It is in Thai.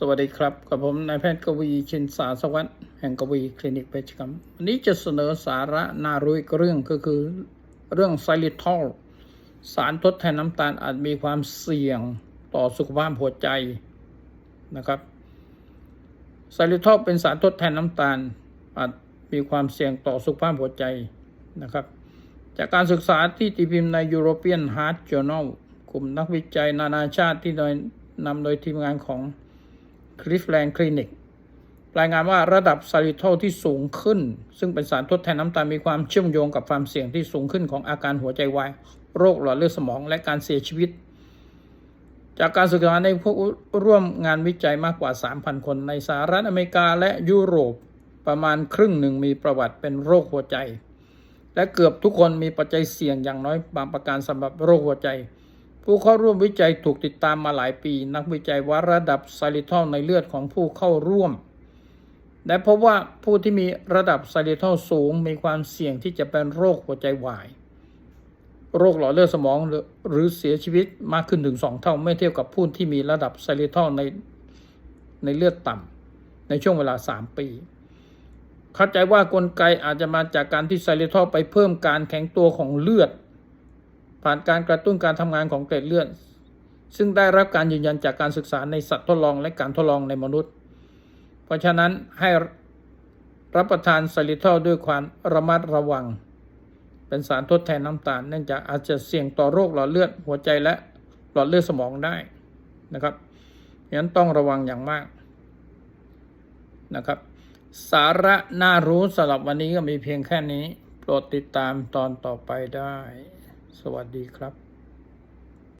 สวัสดีครับ กับผมนายแพทย์กวีชินสาสวัสดิ์แห่งกวีคลินิกเวชกรรม วันนี้จะเสนอสาระน่ารู้อีกเรื่องก็คือเรื่องไซลิทอลสารทดแทนน้ำตาลอาจมีความเสี่ยงต่อสุขภาพหัวใจนะครับไซลิทอลเป็นสารทดแทนน้ำตาลอาจมีความเสี่ยงต่อสุขภาพหัวใจนะครับ จากการศึกษาที่ตีพิมพ์ใน European Heart Journal กลุ่มนักวิจัยนานาชาติที่โดยนำโดยทีมงานของ คลิฟแลนด์คลินิกรายงานว่าระดับซาลิโทที่สูงขึ้น ซึ่งเป็นสารทดแทนน้ำตาลมีความเชื่อมโยงกับความเสี่ยงที่สูงขึ้นของอาการหัวใจวาย โรคหลอดเลือดสมองและการเสียชีวิต จากการศึกษาในพวกร่วมงานวิจัยมากกว่า 3,000 คนในสหรัฐอเมริกาและยุโรปประมาณครึ่งหนึ่งมีประวัติเป็นโรคหัวใจ และเกือบทุกคนมีปัจจัยเสี่ยงอย่างน้อยบางประการสำหรับโรคหัวใจ ผู้เข้าร่วมวิจัยถูกติดตามมาหลายปี นักวิจัยว่าระดับไซลิทอลในเลือดของผู้เข้าร่วม และพบว่าผู้ที่มีระดับไซลิทอลสูงมีความเสี่ยงที่จะเป็นโรคหัวใจวาย โรคหลอดเลือดสมองหรือเสียชีวิตมากขึ้นถึงสองเท่าเมื่อเทียบกับผู้ที่มีระดับไซลิทอลในในเลือดต่ำในช่วงเวลา 3 ปีเข้าใจว่ากลไกอาจจะมาจากการที่ไซลิทอลไปเพิ่มการแข็งตัวของเลือด ผ่านการกระตุ้นการทำงานของเกล็ดเลือดซึ่งได้รับการยืนยันจากการศึกษาในสัตว์ทดลองและการทดลองในมนุษย์ เพราะฉะนั้นให้รับประทานไซลิทอลด้วยความระมัดระวัง เป็นสารทดแทนน้ำตาล เนื่องจากอาจจะเสี่ยงต่อโรคหลอดเลือดหัวใจและหลอดเลือดสมองได้นะครับฉะนั้นต้องระวังอย่างมากนะครับ สาระน่ารู้สำหรับวันนี้ก็มีเพียงแค่นี้ โปรดติดตามตอนต่อไปได้ สวัสดีครับ